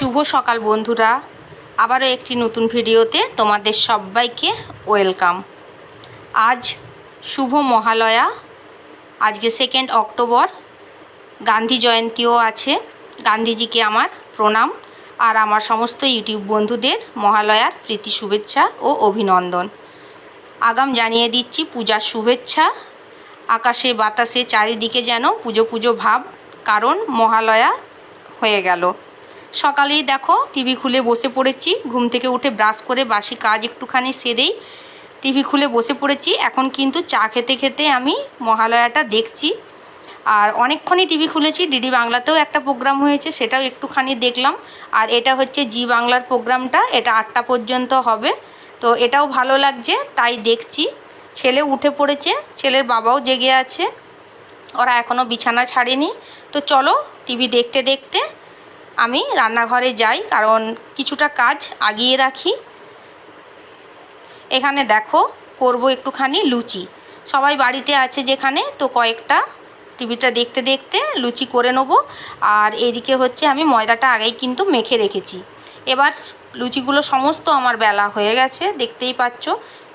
শুভ সকাল বন্ধুরা। আবারও একটি নতুন ভিডিওতে তোমাদের সবাইকে ওয়েলকাম। আজ শুভ মহালয়া। আজকে সেকেন্ড অক্টোবর। গান্ধী জয়ন্তীও আছে। গান্ধীজিকে আমার প্রণাম আর আমার সমস্ত ইউটিউব বন্ধুদের মহালয়ার প্রীতি শুভেচ্ছা ও অভিনন্দন। আগাম জানিয়ে দিচ্ছি পূজার শুভেচ্ছা। আকাশে বাতাসে চারিদিকে যেন পুজো পুজো ভাব, কারণ মহালয়া হয়ে গেল। সকালেই দেখো টিভি খুলে বসে পড়েছি, ঘুম থেকে উঠে ব্রাশ করে বাসি কাজ একটুখানি সেরেই টিভি খুলে বসে পড়েছি। এখন কিন্তু চা খেতে খেতে আমি মহালয়াটা দেখছি। আর অনেকক্ষণই টিভি খুলেছি, ডিডি বাংলাতেও একটা প্রোগ্রাম হয়েছে, সেটাও একটুখানি দেখলাম। আর এটা হচ্ছে জি বাংলার প্রোগ্রামটা, এটা আটটা পর্যন্ত হবে। তো এটাও ভালো লাগছে, তাই দেখছি। ছেলে উঠে পড়েছে, ছেলের বাবাও জেগে আছে, ওরা এখনও বিছানা ছাড়েনি। তো চলো টিভি দেখতে দেখতে আমি রান্নাঘরে যাই, কারণ কিছুটা কাজ আগিয়ে রাখি। এখানে দেখো, করব একটুখানি লুচি। সবাই বাড়িতে আছে যেখানে, তো কয়েকটা টিভিটা দেখতে দেখতে লুচি করে নেব। আর এদিকে হচ্ছে আমি ময়দাটা আগেই কিন্তু মেখে রেখেছি। এবার লুচিগুলো সমস্ত আমার বেলা হয়ে গেছে, দেখতেই পাচ্ছ।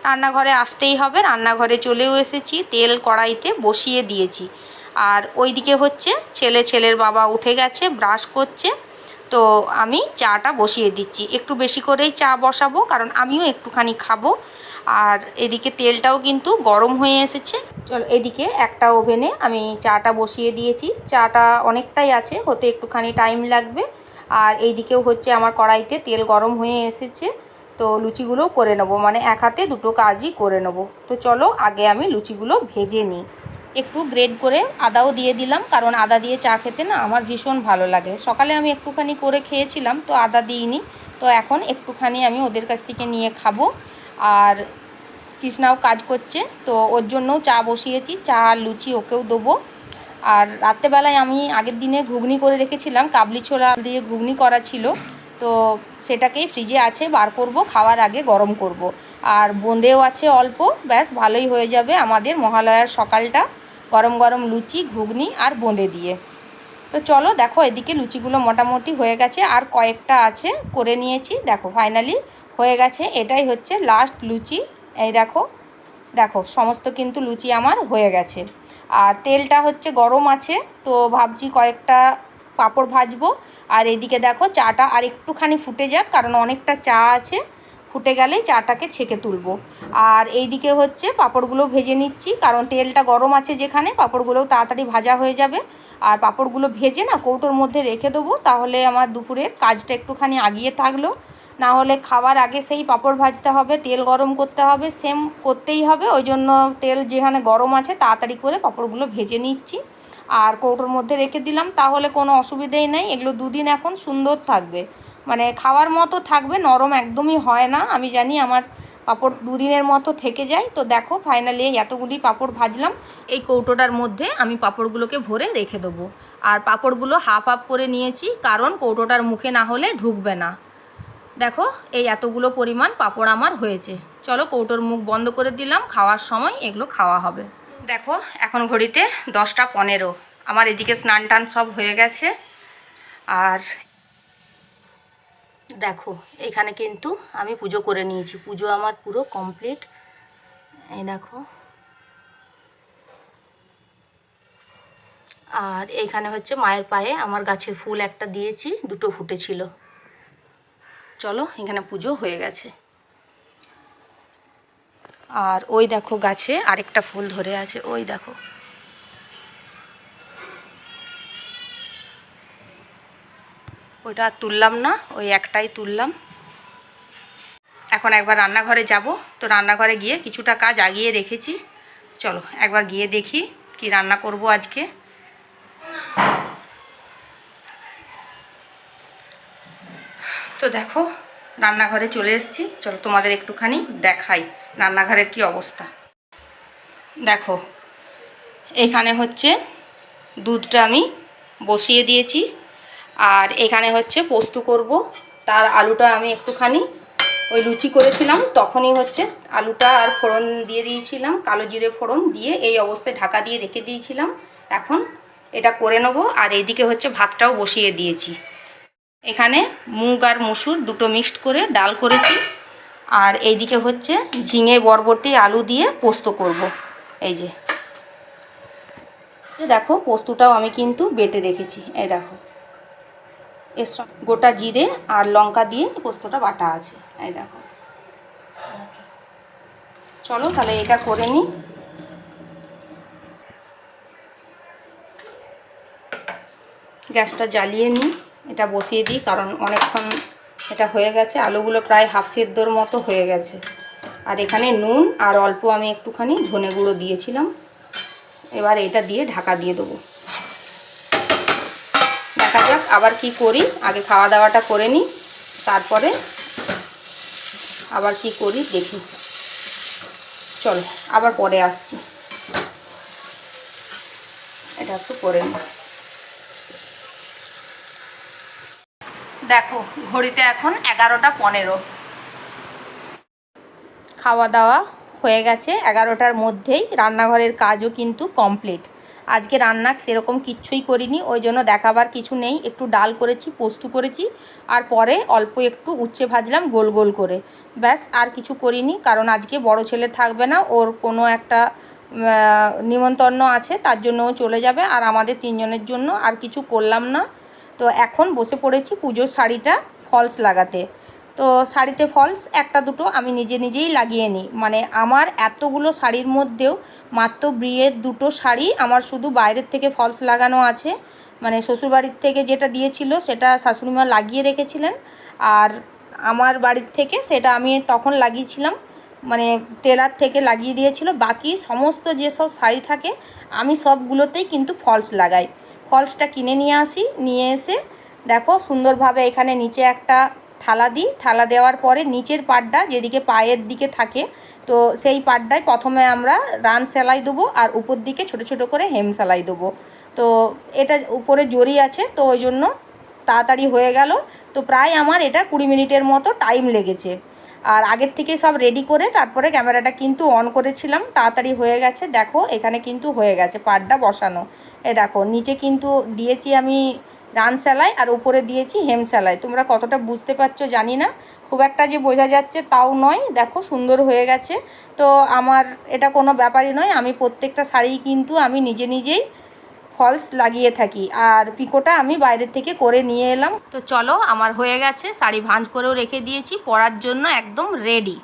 রান্নাঘরে আসতেই হবে, রান্নাঘরে চলেও এসেছি, তেল কড়াইতে বসিয়ে দিয়েছি। আর ওইদিকে হচ্ছে ছেলে, ছেলের বাবা উঠে গেছে, ব্রাশ করছে। তো আমি চাটা বসিয়ে দিচ্ছি। একটু বেশি করেই চা বসাবো, কারণ আমিও একটুখানি খাব। আর এদিকে তেলটাও কিন্তু গরম হয়ে এসেছে। চলো, এদিকে একটা ওভেনে আমি চাটা বসিয়ে দিয়েছি। চাটা অনেকটাই আছে, হতে একটুখানি টাইম লাগবে। আর এইদিকেও হচ্ছে আমার কড়াইতে তেল গরম হয়ে এসেছে। তো লুচিগুলোও করে নেব মানে এক হাতে দুটো কাজই করে নেব। তো চলো, আগে আমি লুচিগুলো ভেজে নিই। একটু গ্রেড করে আদাও দিয়ে দিলাম, কারণ আদা দিয়ে চা খেতে না আমার ভীষণ ভালো লাগে। সকালে আমি একটুখানি করে খেয়েছিলাম, তো আদা দিইনি। তো এখন একটুখানি আমি ওদের কাছ থেকে নিয়ে খাব। আর কৃষ্ণাও কাজ করছে, তো ওর জন্যও চা বসিয়েছি, চা আর লুচি ওকেও দেবো। আর রাত্রেবেলায় আমি আগের দিনে ঘুগনি করে রেখেছিলাম, কাবলি ছোলা দিয়ে ঘুগনি করা ছিল। তো সেটাকেই ফ্রিজে আছে, বার করব, খাওয়ার আগে গরম করব। আর বোঁদেও আছে অল্প, ব্যাস ভালোই হয়ে যাবে আমাদের মহালয়ার সকালটা। গরম গরম লুচি, ঘুগনি আর বোঁদে দিয়ে। তো চলো দেখো এদিকে লুচিগুলো মোটামুটি হয়ে গেছে, আর কয়েকটা আছে, করে নিয়েছি। দেখো ফাইনালি হয়ে গেছে। এটাই হচ্ছে লাস্ট লুচি। এই দেখো দেখো, সমস্ত কিন্তু লুচি আমার হয়ে গেছে। আর তেলটা হচ্ছে গরম আছে, তো ভাবছি কয়েকটা পাঁপড় ভাজবো। আর এদিকে দেখো, চাটা আর একটুখানি ফুটে যাক, কারণ অনেকটা চা আছে। ফুটে গেলেই চাটাকে ছেঁকে তুলবো। আর এইদিকে হচ্ছে পাঁপড়গুলো ভেজে নিচ্ছি, কারণ তেলটা গরম আছে যেখানে, পাঁপড়গুলোও তাড়াতাড়ি ভাজা হয়ে যাবে। আর পাঁপড়গুলো ভেজে না কৌটোর মধ্যে রেখে দেবো, তাহলে আমার দুপুরের কাজটা একটুখানি আগিয়ে থাকল। না হলে খাওয়ার আগে সেই পাঁপড় ভাজতে হবে, তেল গরম করতে হবে, সেম করতেই হবে, ওই জন্য তেল যেখানে গরম আছে তাড়াতাড়ি করে পাঁপড়গুলো ভেজে নিচ্ছি। আর কৌটোর মধ্যে রেখে দিলাম, তাহলে কোনো অসুবিধেই নেই, এগুলো দুদিন এখন সুন্দর থাকবে। মানে খাওয়ার মতো থাকবে, নরম একদমই হয় না। আমি জানি আমার পাঁপড় দুদিনের মতো থেকে যায়। তো দেখো ফাইনালি এতগুলি পাঁপড় ভাজলাম। এই কৌটোটার মধ্যে আমি পাঁপড়গুলোকে ভরে রেখে দেবো। আর পাঁপড়গুলো হাফ হাফ করে নিয়েছি, কারণ কৌটোটার মুখে না হলে ঢুকবে না। দেখো, এই এতগুলো পরিমাণ পাঁপড় আমার হয়েছে। চলো কৌটোর মুখ বন্ধ করে দিলাম, খাওয়ার সময় এগুলো খাওয়া হবে। দেখো, এখন ঘড়িতে দশটা পনেরো। আমার এদিকে স্নান টান সব হয়ে গেছে। আর দেখো, এখানে কিন্তু আমি পুজো করে নিয়েছি। পুজো আমার পুরো কমপ্লিট এই দেখো। আর এইখানে হচ্ছে মায়ের পায়ে আমার গাছের ফুল একটা দিয়েছি, দুটো ফুটেছিল। চলো, এখানে পুজো হয়ে গেছে। আর ওই দেখো গাছে আরেকটা ফুল ধরে আছে, ওই দেখো। ওইটা আর তুললাম না, ওই একটাই তুললাম। এখন একবার রান্নাঘরে যাব। তো রান্নাঘরে গিয়ে কিছুটা কাজ আগিয়ে রেখেছি। চলো, একবার গিয়ে দেখি কি রান্না করব আজকে। তো দেখো, রান্নাঘরে চলে এসেছি। চলো, তোমাদের একটুখানি দেখাই রান্নাঘরের কি অবস্থা। দেখো, এখানে হচ্ছে দুধটা আমি বসিয়ে দিয়েছি। আর এখানে হচ্ছে পোস্ত করব। তার আলুটা আমি একটুখানি ওই লুচি করেছিলাম, তখনই হচ্ছে আলুটা আর ফোড়ন দিয়ে দিয়েছিলাম, কালো জিরে ফোড়ন দিয়ে এই অবস্থায় ঢাকা দিয়ে রেখে দিয়েছিলাম। এখন এটা করে নেব আর এইদিকে হচ্ছে ভাতটাও বসিয়ে দিয়েছি। এখানে মুগ আর মুসুর দুটো মিক্সড করে ডাল করেছি। আর এইদিকে হচ্ছে ঝিঙে, বরবটি, আলু দিয়ে পোস্ত করব। এই যে। দেখো, পোস্তটাও আমি কিন্তু বেটে রেখেছি। এই দেখো। এর গোটা জিরে আর লঙ্কা দিয়ে পোস্তটা বাটা আছে। এই দেখো। চলো তাহলে এটা করে নিই। গ্যাসটা জ্বালিয়ে নিই। এটা বসিয়ে দিই কারণ অনেকক্ষণ এটা হয়ে গেছে। আলুগুলো প্রায় হাফ সেদ্ধর মতো হয়ে গেছে। আর এখানে নুন আর অল্প আমি একটুখানি ধনে গুঁড়ো দিয়েছিলাম। এবার এটা দিয়ে ঢাকা দিয়ে দেবো। আবার কি করি? আগে খাওয়া দাওয়াটা করে নিই, তারপরে আবার কি করি দেখি। চলো, আবার পরে আসছি। এটা একটু করে নিই। দেখো, ঘড়িতে এখন এগারোটা পনেরো। খাওয়া দাওয়া হয়ে গেছে, এগারোটার মধ্যেই রান্নাঘরের কাজও কিন্তু কমপ্লিট আজকে রান্না সেরকম কিচ্ছুই করিনি, ওই জন্য দেখাবার কিছু নেই। একটু ডাল করেছি, পোস্ত করেছি, আর পরে অল্প একটু উচ্ছে ভাজলাম গোল গোল করে। ব্যাস, আর কিছু করিনি, কারণ আজকে বড় ছেলে থাকবে না, ওর কোনো একটা নিমন্ত্রণ আছে, তার জন্য ও চলে যাবে, আর আমাদের তিনজনের জন্য আর কিছু করলাম না। তো এখন বসে পড়েছি পুজোর শাড়িটা, ফলস লাগাতে। তো শাড়িতে ফলস একটা দুটো আমি নিজে নিজেই লাগিয়ে নিই। মানে আমার এতগুলো শাড়ির মধ্যেও মাত্র বিয়ের দুটো শাড়ি আমার শুধু বাইরের থেকে ফলস লাগানো আছে। মানে শ্বশুরবাড়ির থেকে যেটা দিয়েছিল সেটা শাশুড়িমা লাগিয়ে রেখেছিলেন। আর আমার বাড়ির থেকে সেটা আমি তখন লাগিয়েছিলাম। মানে টেলার থেকে লাগিয়ে দিয়েছিল। বাকি সমস্ত যেসব শাড়ি থাকে, আমি সবগুলোতেই কিন্তু ফলস লাগাই। ফলসটা কিনে নিয়ে আসি, নিয়ে এসে দেখো সুন্দরভাবে এখানে নিচে একটা থালা দিই। থালা দেওয়ার পরে নিচের পাটটা যেদিকে পায়ের দিকে থাকে, তো সেই পাটটায় প্রথমে আমরা রান সেলাই দেবো আর উপর দিকে ছোট ছোট করে হেম সেলাই দেবো। তো এটা উপরে জরি আছে, তো ওই জন্য তাড়াতাড়ি হয়ে গেল। তো প্রায় আমার এটা কুড়ি মিনিটের মতো টাইম লেগেছে। আর আগের থেকে সব রেডি করে তারপরে ক্যামেরাটা কিন্তু অন করেছিলাম, তাড়াতাড়ি হয়ে গেছে। দেখো, এখানে কিন্তু হয়ে গেছে পাটটা বসানো। এ দেখো, নিচে কিন্তু দিয়েছি আমি রান সেলাই আর উপরে দিয়েছি হেম সেলাই তোমরা কতটা বুঝতে পারছ জানি না। খুব একটা যে বোঝা যাচ্ছে তাও নয়। দেখো, সুন্দর হয়ে গেছে। তো আমার এটা কোনো ব্যাপারই নয়। আমি প্রত্যেকটা শাড়ি কিন্তু আমি নিজে নিজেই ফলস লাগিয়ে থাকি। আর পিকোটা আমি বাইরের থেকে করে নিয়ে এলাম। তো চলো, আমার হয়ে গেছে। শাড়ি ভাঁজ করেও রেখে দিয়েছি। পরার জন্য একদম রেডি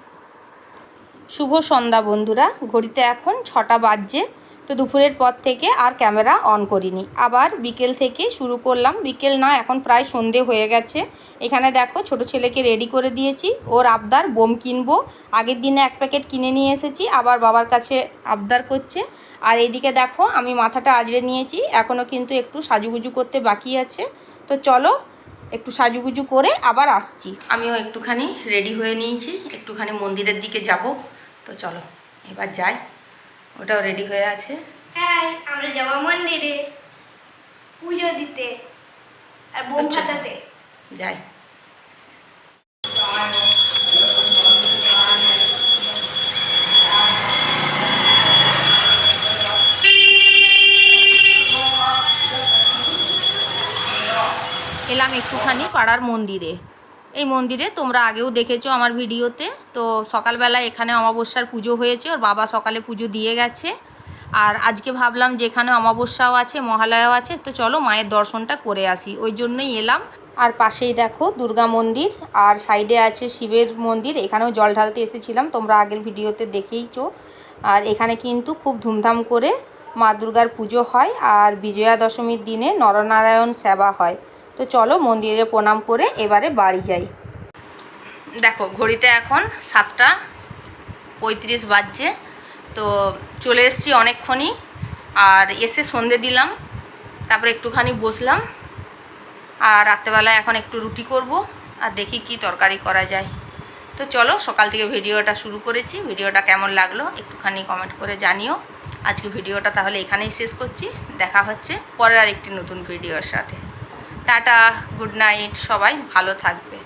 শুভ সন্ধ্যা বন্ধুরা। ঘড়িতে এখন ছটা বাজছে। তো দুপুরের পর থেকে আর ক্যামেরা অন করিনি। আবার বিকেল থেকে শুরু করলাম। বিকেল না, এখন প্রায় সন্ধে হয়ে গেছে। এখানে দেখো, ছোট ছেলেকে রেডি করে দিয়েছি। ওর আবদার, বোম কিনবো। আগের দিনে এক প্যাকেট কিনে নিয়ে এসেছি। আবার বাবার কাছে আবদার করছে। আর এইদিকে দেখো, আমি মাথাটা আজড়ে নিয়েছি। এখনও কিন্তু একটু সাজুগুজু করতে বাকি আছে। তো চলো, একটু সাজুগুজু করে আবার আসছি। আমিও একটুখানি রেডি হয়ে নিয়েছি। একটুখানি মন্দিরের দিকে যাব। তো চলো, এবার যাই। ওটাও রেডি হয়ে আছে। হ্যাঁ আমরা যাব মন্দিরে। পুজো দিতে আর বোম আচ্ছা। ফাটাতে। যাই। এলাম একটুখানি পাড়ার মন্দিরে। এই মন্দিরে। তোমরা আগেও দেখেছ আমার ভিডিওতে। তো সকালবেলা এখানে অমাবস্যার পুজো হয়েছে, ওর বাবা সকালে পুজো দিয়ে গেছে। আর আজকে ভাবলাম যে এখানে অমাবস্যাও আছে, মহালয়াও আছে, তো চলো মায়ের দর্শনটা করে আসি। ওই জন্যই এলাম। আর পাশেই দেখো দুর্গা মন্দির, আর সাইডে আছে শিবের মন্দির। এখানেও জল ঢালতে এসেছিলাম, তোমরা আগের ভিডিওতে দেখেইছো। আর এখানে কিন্তু খুব ধুমধাম করে মা দুর্গার পুজো হয়। আর বিজয়া দশমীর দিনে নরনারায়ণ সেবা হয়। তো চলো মন্দিরে প্রণাম করে এবারে বাড়ি যাই। দেখো, ঘড়িতে এখন সাতটা পঁয়ত্রিশ বাজছে। তো চলে এসেছি অনেকক্ষণই আর এসে সন্ধে দিলাম, তারপরে একটুখানি বসলাম আর রাত্রেবেলায় এখন একটু রুটি করব আর দেখি কি তরকারি করা যায়। তো চলো, সকাল থেকে ভিডিওটা শুরু করেছি। ভিডিওটা কেমন লাগল একটুখানি কমেন্ট করে জানিও। আজকে ভিডিওটা তাহলে এখানেই শেষ করছি। দেখা হচ্ছে পরের আর একটি নতুন ভিডিওর সাথে। টাটা গুড নাইট সবাই ভালো থাকবে।